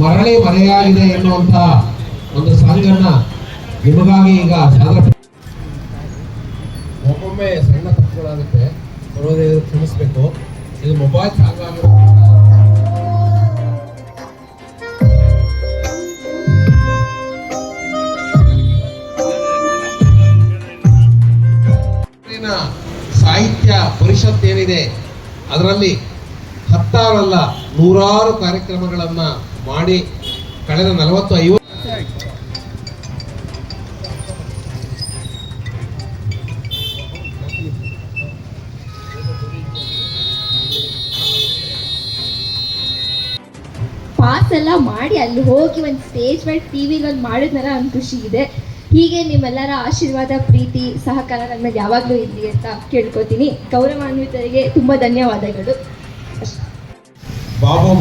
ಮರಳಿ ಮರೆಯಾಗಿದೆ ಎನ್ನುವಂತ ಒಂದು ಸಾಂಗನ್ನ ನಿಮಗಾಗಿ ಈಗ ಒಮ್ಮೊಮ್ಮೆ ಸಣ್ಣ ತಪ್ಪುಗಳಾಗುತ್ತೆ. ಬರೋದೇನು ಕ್ಷಮಿಸ್ಬೇಕು. ಇದು ಮೊಬೈಲ್ ಸಾಂಗ್ ಆಗಿರೋದ್ರಿಂದ ಸಾಹಿತ್ಯ ಪರಿಷತ್ ಏನಿದೆ ಅದರಲ್ಲಿ ಹತ್ತಾರಲ್ಲ ನೂರಾರು ಕಾರ್ಯಕ್ರಮಗಳನ್ನ ಮಾಡಿ ಕಳೆದ ನಲವತ್ತು ಐವತ್ತು ಪಾಸ್ ಎಲ್ಲ ಮಾಡಿ ಅಲ್ಲಿ ಹೋಗಿ ಒಂದು ಸ್ಟೇಜ್ ಮೇಲೆ ಟಿವಿ ವಿಲಿ ಒಂದು ಮಾಡಿದ್ನಲ್ಲ ಒಂದು ಖುಷಿ ಇದೆ. ಹೀಗೆ ನಿಮ್ಮೆಲ್ಲರ ಆಶೀರ್ವಾದ, ಪ್ರೀತಿ, ಸಹಕಾರ ನನ್ನ ಯಾವಾಗಲೂ ಇರಲಿ ಅಂತ ಕೇಳ್ಕೊತೀನಿ. ಗೌರವಾನ್ವಿತರಿಗೆ ತುಂಬ ಧನ್ಯವಾದಗಳು. ಬಾಬು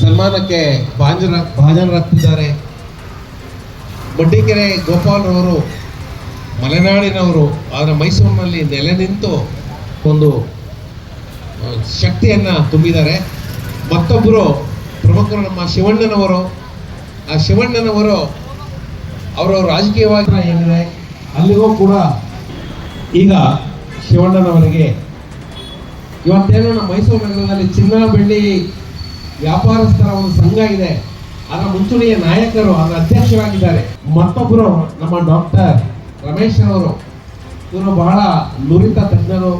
ಸನ್ಮಾನಕ್ಕೆ ಭಾಜನ ಭಾಜನರಾಗ್ತಿದ್ದಾರೆ. ಮಡ್ಡಿಕೆರೆ ಗೋಪಾಲ್ರವರು ಮಲೆನಾಡಿನವರು, ಆದರೆ ಮೈಸೂರಿನಲ್ಲಿ ನೆಲೆ ನಿಂತು ಒಂದು ಶಕ್ತಿಯನ್ನ ತುಂಬಿದ್ದಾರೆ. ಮತ್ತೊಬ್ಬರು ಪ್ರಮುಖರು ನಮ್ಮ ಶಿವಣ್ಣನವರು. ಆ ಶಿವಣ್ಣನವರು ಅವರು ರಾಜಕೀಯವಾಗಿ ಏನಿದೆ ಅಲ್ಲಿಗೂ ಕೂಡ ಈಗ ಶಿವಣ್ಣನವರಿಗೆ ಇವತ್ತೇನು ನಮ್ಮ ಮೈಸೂರು ನಗರದಲ್ಲಿ ಚಿನ್ನ ಬೆಳ್ಳಿ ವ್ಯಾಪಾರಸ್ಥರ ಒಂದು ಸಂಘ ಇದೆ. ಅದರ ಮುಂಚೂಣಿಯ ನಾಯಕರು, ಅದರ ಅಧ್ಯಕ್ಷರಾಗಿದ್ದಾರೆ. ಮತ್ತೊಬ್ಬರು ನಮ್ಮ ಡಾಕ್ಟರ್ ರಮೇಶ್ ಅವರು. ಇವರು ಬಹಳ ನುರಿತ ತಜ್ಞರು.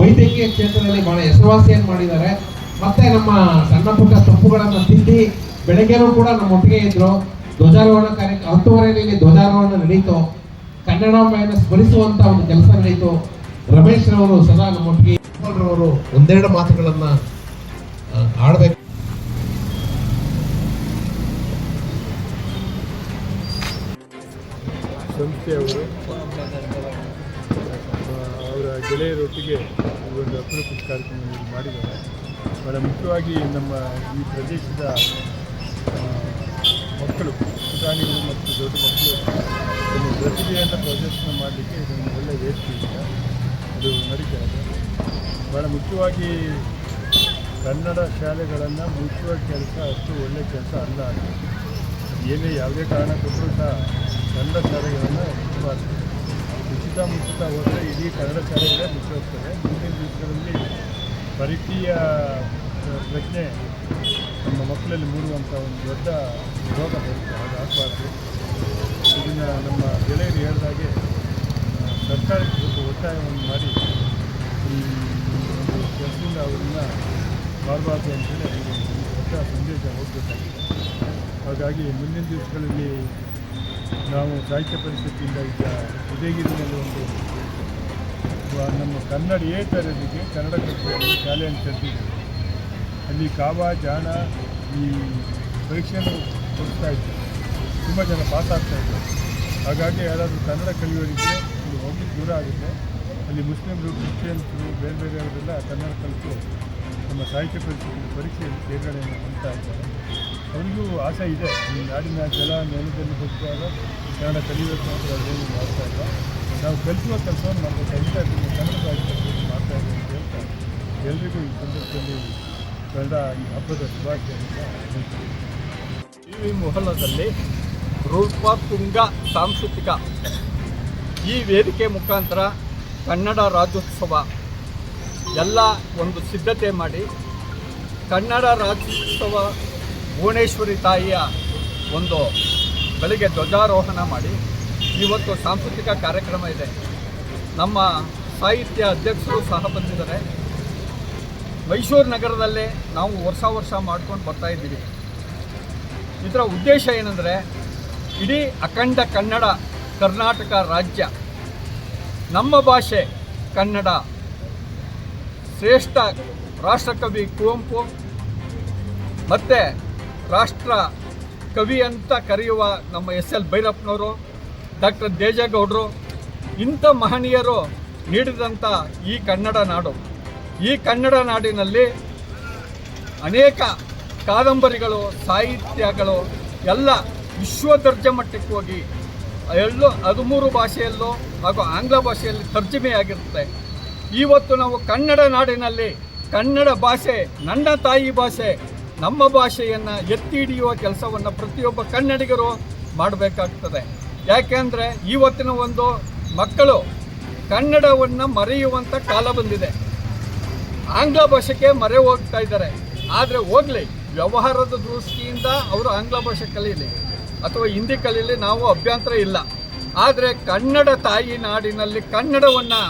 ವೈದ್ಯಕೀಯ ಕ್ಷೇತ್ರದಲ್ಲಿ ಬಹಳ ಹೆಸರುವಾಸಿಯನ್ನು ಮಾಡಿದ್ದಾರೆ. ಮತ್ತೆ ನಮ್ಮ ಸಣ್ಣ ಪುಟ್ಟ ತಪ್ಪುಗಳನ್ನು ತಿದ್ದಿ ಬೆಳಗ್ಗೆನೂ ಕೂಡ ನಮ್ಮ ಒಟ್ಟಿಗೆ ಇದ್ರು. ಧ್ವಜಾರೋಹಣ ಕಾರ್ಯಕ್ರಮ ಹತ್ತುವರೆಯಲ್ಲಿ ಧ್ವಜಾರೋಹಣ ನಡೀತು. ಕನ್ನಡವನ್ನು ಸ್ಮರಿಸುವಂತ ಒಂದು ಕೆಲಸ ನಡೀತು. ರಮೇಶ್ ಅವರು ಸದಾ ನಮ್ಮೊಟ್ಟಿಗೆ ಅವರು ಒಂದೆರಡು ಮಾತುಗಳನ್ನ ಆಡಬೇಕು. ಸಂಸ್ಥೆಯವರು ಅವರ ಗೆಳೆಯರೊಟ್ಟಿಗೆ ಒಂದು ಅಪರೂಪದ ಕಾರ್ಯಕ್ರಮವನ್ನು ಮಾಡಿದ್ದಾರೆ. ಬಹಳ ಮುಖ್ಯವಾಗಿ ನಮ್ಮ ಈ ಪ್ರದೇಶದ ಮಕ್ಕಳು, ಪುಟಾಣಿಗಳು ಮತ್ತು ದೊಡ್ಡ ಮಕ್ಕಳು ಒಂದು ಪ್ರತಿಭೆಯನ್ನು ಪ್ರದರ್ಶನ ಮಾಡಲಿಕ್ಕೆ ಇದೊಂದು ಒಳ್ಳೆಯ ವೇದಿಕೆ ಇದೆ ಅದು ನಡೀತಾ ಇದೆ. ಭಾಳ ಮುಖ್ಯವಾಗಿ ಕನ್ನಡ ಶಾಲೆಗಳನ್ನು ಮುಚ್ಚುವ ಕೆಲಸ ಅಷ್ಟು ಒಳ್ಳೆಯ ಕೆಲಸ ಅಲ್ಲ. ಏನೇ ಯಾವುದೇ ಕಾರಣ ಕೊಟ್ಟರೂ ಸಹ ಕನ್ನಡ ಶಾಲೆಗಳನ್ನು ಮುಚ್ಚಬಾರ್ದು. ಉಚಿತ ಮುಚಿತ ಹೋದರೆ ಇಡೀ ಕನ್ನಡ ಶಾಲೆಗಳೇ ಮುಚ್ಚೋಗ್ತದೆ ಮುಂದಿನ ದಿವಸಗಳಲ್ಲಿ ಪರೀಕ್ಷೆಯ ಪ್ರಜ್ಞೆ ನಮ್ಮ ಮಕ್ಕಳಲ್ಲಿ ಮೂಡುವಂಥ ಒಂದು ದೊಡ್ಡ ರೋಗ ಬರುತ್ತೆ. ಅದು ಆಗಬಾರ್ದು. ಇದನ್ನು ನಮ್ಮ ಗೆಳೆಯರು ಹೇಳಿದಾಗೆ, ಸರ್ಕಾರಕ್ಕೆ ಸ್ವಲ್ಪ ಒತ್ತಾಯವನ್ನು ಮಾಡಿ. ಕೆಲಸದಿಂದ ಅವರನ್ನ ಮಾಡಬಾರ್ದು ಅಂತೇಳಿ ಅವರಿಗೆ ಸಂದೇಶ ಹೋಗಬೇಕಾಗಿದೆ ಹಾಗಾಗಿ ಮುಂದಿನ ದಿವಸಗಳಲ್ಲಿ ನಾವು ಸಾಹಿತ್ಯ ಪರಿಷತ್ತಿಂದ ಈಗ ಉದಯಗಿರಿನಲ್ಲಿ ಒಂದು ನಮ್ಮ ಕನ್ನಡ ಏ ಕನ್ನಡೇತರರಿಗೆ ಕನ್ನಡ ಕಲಿಕೆಯಲ್ಲಿ ಶಾಲೆಯನ್ನು ಕಟ್ಟಿದ್ದೀವಿ ಅಲ್ಲಿ ಕಾವ, ಜಾಣ ಈ ಪರೀಕ್ಷೆಯನ್ನು ಕೊಡ್ತಾ ಇದ್ದಾರೆ ತುಂಬ ಜನ ಪಾಸ್ ಆಗ್ತಾ ಇದ್ದಾರೆ. ಹಾಗಾಗಿ ಯಾರಾದರೂ ಕನ್ನಡ ಕಲಿಯೋರಿಗೆ ಹೋಗಿ ದೂರ ಆಗುತ್ತೆ. ಅಲ್ಲಿ ಮುಸ್ಲಿಮರು, ಕ್ರಿಶ್ಚಿಯನ್ಸರು, ಬೇರೆ ಬೇರೆಯವರೆಲ್ಲ ಕನ್ನಡ ಕಲಿತು ನಮ್ಮ ಸಾಹಿತ್ಯ ಪರಿಸ್ಥಿತಿ ಪರೀಕ್ಷೆಯಲ್ಲಿ ತೇರ್ಗಡೆಯನ್ನು ಹೊಂದ್ತಾ ಇದ್ದಾರೆ. ಅವರಿಗೂ ಆಸೆ ಇದೆ. ಈ ನಾಡಿನ ಜಲ ನೆಲದಲ್ಲಿ ಬದುಕುವಾಗ ಕನ್ನಡ ಕಲಿಬೇಕು ಅಂತ ಅದೇನು ಮಾಡ್ತಾ ಇಲ್ಲ ನಾವು ಕಲಿಸುವ ಕೆಲಸವನ್ನು ನಾವು ಕಲಿತಾ ಇದ್ದೀವಿ ಕನ್ನಡ ಸಾಹಿತ್ಯ ಮಾಡ್ತಾ ಇದ್ದೀವಿ ಅಂತ ಹೇಳ್ತಾ ಎಲ್ರಿಗೂ ಈ ಸಂದರ್ಭದಲ್ಲಿ ಕನ್ನಡ ಈ ಹಬ್ಬದ ಹೇಳ್ತೀನಿ. ಟಿ ವಿ ಮೊಹಲ್ಲದಲ್ಲಿ ರೂಪತುಂಗ ಸಾಂಸ್ಕೃತಿಕ ಈ ವೇದಿಕೆ ಮುಖಾಂತರ ಕನ್ನಡ ರಾಜ್ಯೋತ್ಸವ ಎಲ್ಲ ಒಂದು ಸಿದ್ಧತೆ ಮಾಡಿ ಕನ್ನಡ ರಾಜ್ಯೋತ್ಸವ ಭುವನೇಶ್ವರಿ ತಾಯಿಯ ಒಂದು ಬೆಳಗ್ಗೆ ಧ್ವಜಾರೋಹಣ ಮಾಡಿ ಇವತ್ತು ಸಾಂಸ್ಕೃತಿಕ ಕಾರ್ಯಕ್ರಮ ಇದೆ. ನಮ್ಮ ಸಾಹಿತ್ಯ ಅಧ್ಯಕ್ಷರು ಸಹ ಬಂದಿದ್ದಾರೆ. ಮೈಸೂರು ನಗರದಲ್ಲೇ ನಾವು ವರ್ಷ ವರ್ಷ ಮಾಡ್ಕೊಂಡು ಬರ್ತಾ ಇದ್ದೀವಿ. ಇದರ ಉದ್ದೇಶ ಏನಂದರೆ ಇಡೀ ಅಖಂಡ ಕನ್ನಡ ಕರ್ನಾಟಕ ರಾಜ್ಯ ನಮ್ಮ ಭಾಷೆ ಕನ್ನಡ. ಶ್ರೇಷ್ಠ ರಾಷ್ಟ್ರಕವಿ ಕುವೆಂಪು. ಮತ್ತು ರಾಷ್ಟ್ರ ಕವಿ ಅಂತ ಕರೆಯುವ ನಮ್ಮ ಎಸ್ ಎಲ್ ಭೈರಪ್ಪನವರು, ಡಾಕ್ಟರ್ ದೇಜೇಗೌಡರು, ಇಂಥ ಮಹನೀಯರು ನೀಡಿದಂಥ ಈ ಕನ್ನಡ ನಾಡು. ಈ ಕನ್ನಡ ನಾಡಿನಲ್ಲಿ ಅನೇಕ ಕಾದಂಬರಿಗಳು, ಸಾಹಿತ್ಯಗಳು ಎಲ್ಲ ವಿಶ್ವ ದರ್ಜೆ ಮಟ್ಟಕ್ಕೆ ಹೋಗಿ ಎಲ್ಲೋ ಹದಿಮೂರು ಭಾಷೆಯಲ್ಲೂ, ಹಾಗೂ ಆಂಗ್ಲ ಭಾಷೆಯಲ್ಲಿ ತರ್ಜಮೆಯಾಗಿರುತ್ತೆ. ಇವತ್ತು ನಾವು ಕನ್ನಡ ನಾಡಿನಲ್ಲಿ, ಕನ್ನಡ ಭಾಷೆ, ನನ್ನ ತಾಯಿ ಭಾಷೆ, ನಮ್ಮ ಭಾಷೆಯನ್ನು ಎತ್ತಿ ಹಿಡಿಯುವ ಕೆಲಸವನ್ನು ಪ್ರತಿಯೊಬ್ಬ ಕನ್ನಡಿಗರು ಮಾಡಬೇಕಾಗ್ತದೆ. ಯಾಕೆಂದರೆ, ಇವತ್ತಿನ ಒಂದು ಮಕ್ಕಳು ಕನ್ನಡವನ್ನು ಮರೆಯುವಂಥ ಕಾಲ ಬಂದಿದೆ. ಆಂಗ್ಲ ಭಾಷೆಗೆ ಮರೆ ಹೋಗ್ತಾ ಇದ್ದಾರೆ. ಆದರೆ ಹೋಗಲಿ, ವ್ಯವಹಾರದ ದೃಷ್ಟಿಯಿಂದ ಅವರು ಆಂಗ್ಲ ಭಾಷೆ ಕಲೀಲಿ ಅಥವಾ ಹಿಂದಿ ಕಲೀಲಿ ನಾವು ಅಭ್ಯಂತರ ಇಲ್ಲ. ಆದರೆ ಕನ್ನಡ ತಾಯಿ ನಾಡಿನಲ್ಲಿ ಕನ್ನಡವನ್ನು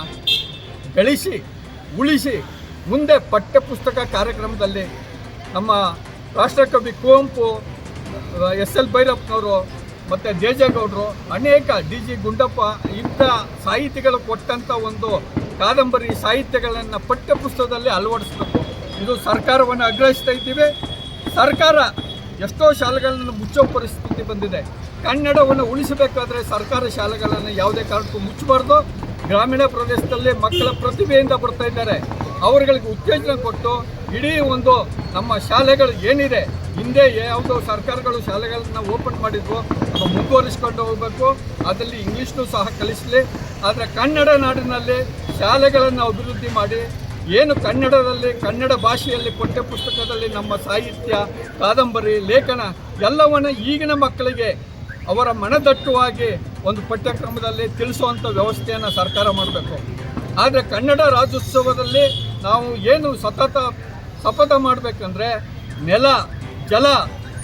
ಬೆಳೆಸಿ, ಉಳಿಸಿ, ಮುಂದೆ ಪಠ್ಯಪುಸ್ತಕ ಕಾರ್ಯಕ್ರಮದಲ್ಲಿ ನಮ್ಮ ರಾಷ್ಟ್ರಕವಿ ಕುವೆಂಪು ಎಸ್ ಎಲ್ ಭೈರಪ್ಪನವರು ಮತ್ತು ದೇಜೇಗೌಡರು ಅನೇಕ ಡಿ ಜಿ ಗುಂಡಪ್ಪ ಇಂಥ ಸಾಹಿತಿಗಳು ಕೊಟ್ಟಂಥ ಒಂದು ಕಾದಂಬರಿ ಸಾಹಿತ್ಯಗಳನ್ನು ಪಠ್ಯಪುಸ್ತಕದಲ್ಲಿ ಅಳವಡಿಸಬೇಕು. ಇದು ಸರ್ಕಾರವನ್ನು ಆಗ್ರಹಿಸ್ತಾ ಇದ್ದೀವಿ. ಸರ್ಕಾರ ಎಷ್ಟೋ ಶಾಲೆಗಳನ್ನು ಮುಚ್ಚೋ ಪರಿಸ್ಥಿತಿ ಬಂದಿದೆ. ಕನ್ನಡವನ್ನು ಉಳಿಸಬೇಕಾದ್ರೆ ಸರ್ಕಾರಿ ಶಾಲೆಗಳನ್ನು ಯಾವುದೇ ಕಾರಣಕ್ಕೂ ಮುಚ್ಚಬಾರ್ದು. ಗ್ರಾಮೀಣ ಪ್ರದೇಶದಲ್ಲಿ ಮಕ್ಕಳ ಪ್ರತಿಭೆಯಿಂದ ಬರ್ತಾ ಇದ್ದಾರೆ. ಅವರುಗಳಿಗೆ ಉತ್ತೇಜನ ಕೊಟ್ಟು ಇಡೀ ಒಂದು ನಮ್ಮ ಶಾಲೆಗಳು ಏನಿದೆ, ಹಿಂದೆ ಯಾವುದೋ ಸರ್ಕಾರಗಳು ಶಾಲೆಗಳನ್ನು ಓಪನ್ ಮಾಡಿದ್ವು, ಅದು ಮುಂದುವರಿಸ್ಕೊಂಡು ಹೋಗಬೇಕು. ಅದರಲ್ಲಿ ಇಂಗ್ಲೀಷ್ನೂ ಸಹ ಕಲಿಸಲಿ. ಆದರೆ ಕನ್ನಡ ನಾಡಿನಲ್ಲಿ ಶಾಲೆಗಳನ್ನು ಅಭಿವೃದ್ಧಿ ಮಾಡಿ ಏನು ಕನ್ನಡದಲ್ಲಿ, ಕನ್ನಡ ಭಾಷೆಯಲ್ಲಿ ಪಠ್ಯಪುಸ್ತಕದಲ್ಲಿ ನಮ್ಮ ಸಾಹಿತ್ಯ, ಕಾದಂಬರಿ, ಲೇಖನ ಎಲ್ಲವನ್ನು ಈಗಿನ ಮಕ್ಕಳಿಗೆ ಅವರ ಮನದಟ್ಟುವಾಗಿ ಒಂದು ಪಠ್ಯಕ್ರಮದಲ್ಲಿ ತಿಳಿಸುವಂಥ ವ್ಯವಸ್ಥೆಯನ್ನು ಸರ್ಕಾರ ಮಾಡಬೇಕು. ಆದರೆ ಕನ್ನಡ ರಾಜ್ಯೋತ್ಸವದಲ್ಲಿ ನಾವು ಏನು ಸತತ ಸಪಥ ಮಾಡಬೇಕಂದ್ರೆ ನೆಲ, ಜಲ,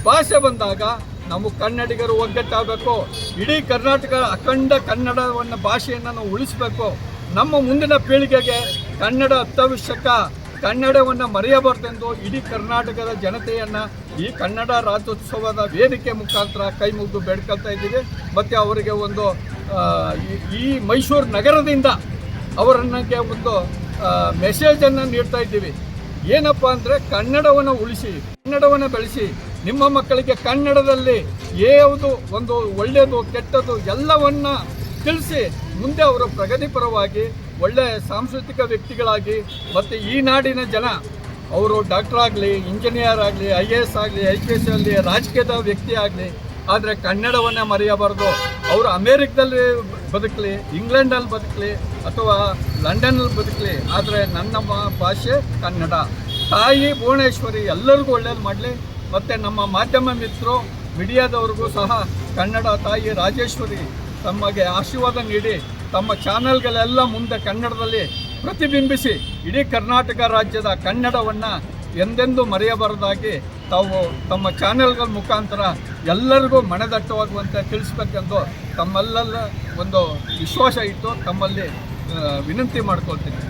ಭಾಷೆ ಬಂದಾಗ ನಾವು ಕನ್ನಡಿಗರು ಒಗ್ಗಟ್ಟಾಗಬೇಕು. ಇಡೀ ಕರ್ನಾಟಕ ಅಖಂಡ ಕನ್ನಡವನ್ನು ಭಾಷೆಯನ್ನು ನಾವು ಉಳಿಸಬೇಕು. ನಮ್ಮ ಮುಂದಿನ ಪೀಳಿಗೆಗೆ ಕನ್ನಡ ಅತ್ಯವಶ್ಯಕ ಕನ್ನಡವನ್ನು ಮರೆಯಬಾರ್ದೆಂದು ಇಡೀ ಕರ್ನಾಟಕದ ಜನತೆಯನ್ನು ಈ ಕನ್ನಡ ರಾಜ್ಯೋತ್ಸವದ ವೇದಿಕೆ ಮುಖಾಂತರ ಕೈ ಮುಗಿದು ಬೇಡ್ಕೊಳ್ತಾ ಇದ್ದೀವಿ. ಮತ್ತು ಅವರಿಗೆ ಒಂದು ಈ- ಮೈಸೂರು ನಗರದಿಂದ ಅವರನ್ನಕ್ಕೆ ಒಂದು ಮೆಸೇಜನ್ನು ನೀಡ್ತಾ ಇದ್ದೀವಿ. ಏನಪ್ಪ ಅಂದರೆ ಕನ್ನಡವನ್ನು ಉಳಿಸಿ, ಕನ್ನಡವನ್ನು ಬೆಳೆಸಿ, ನಿಮ್ಮ ಮಕ್ಕಳಿಗೆ ಕನ್ನಡದಲ್ಲಿ ಯಾವುದು ಒಂದು ಒಳ್ಳೆಯದು ಕೆಟ್ಟದ್ದು ಎಲ್ಲವನ್ನು ತಿಳಿಸಿ ಮುಂದೆ ಅವರು ಪ್ರಗತಿಪರವಾಗಿ ಒಳ್ಳೆಯ ಸಾಂಸ್ಕೃತಿಕ ವ್ಯಕ್ತಿಗಳಾಗಿ ಮತ್ತು ಈ ನಾಡಿನ ಜನ, ಅವರು ಡಾಕ್ಟರ್ ಆಗಲಿ, ಇಂಜಿನಿಯರ್ ಆಗಲಿ, ಐ ಎ ಎಸ್ ಆಗಲಿ, ಐ ಪಿ ಎಸ್ ಆಗಲಿ ರಾಜಕೀಯದ ವ್ಯಕ್ತಿ ಆಗಲಿ, ಆದರೆ ಕನ್ನಡವನ್ನು ಮರೆಯಬಾರ್ದು. ಅವರು ಅಮೇರಿಕದಲ್ಲಿ ಬದುಕಲಿ, ಇಂಗ್ಲೆಂಡಲ್ಲಿ ಬದುಕಲಿ, ಅಥವಾ ಲಂಡನ್ನಲ್ಲಿ ಬದುಕಲಿ, ಆದರೆ ನನ್ನ ಭಾಷೆ ಕನ್ನಡ. ತಾಯಿ ಭುವನೇಶ್ವರಿ ಎಲ್ಲರಿಗೂ ಒಳ್ಳೇದು ಮಾಡಲಿ. ಮತ್ತು ನಮ್ಮ ಮಾಧ್ಯಮ ಮಿತ್ರರು, ಮೀಡಿಯಾದವ್ರಿಗೂ ಸಹ ಕನ್ನಡ ತಾಯಿ ರಾಜೇಶ್ವರಿ ತಮಗೆ ಆಶೀರ್ವಾದ ನೀಡಿ. ತಮ್ಮ ಚಾನೆಲ್ಗಳೆಲ್ಲ ಮುಂದೆ ಕನ್ನಡದಲ್ಲಿ ಪ್ರತಿಬಿಂಬಿಸಿ ಇಡೀ ಕರ್ನಾಟಕ ರಾಜ್ಯದ ಕನ್ನಡವನ್ನು ಎಂದೆಂದೂ ಮರೆಯಬಾರದಾಗಿ ತಾವು ತಮ್ಮ ಚಾನೆಲ್ಗಳ ಮುಖಾಂತರ ಎಲ್ಲರಿಗೂ ಮನದಟ್ಟವಾಗುವಂತೆ ತಿಳಿಸ್ಬೇಕೆಂದು ತಮ್ಮಲ್ಲೆಲ್ಲ ಒಂದು ವಿಶ್ವಾಸ ಇಟ್ಟು ತಮ್ಮಲ್ಲಿ ವಿನಂತಿ ಮಾಡ್ಕೊಳ್ತೀನಿ.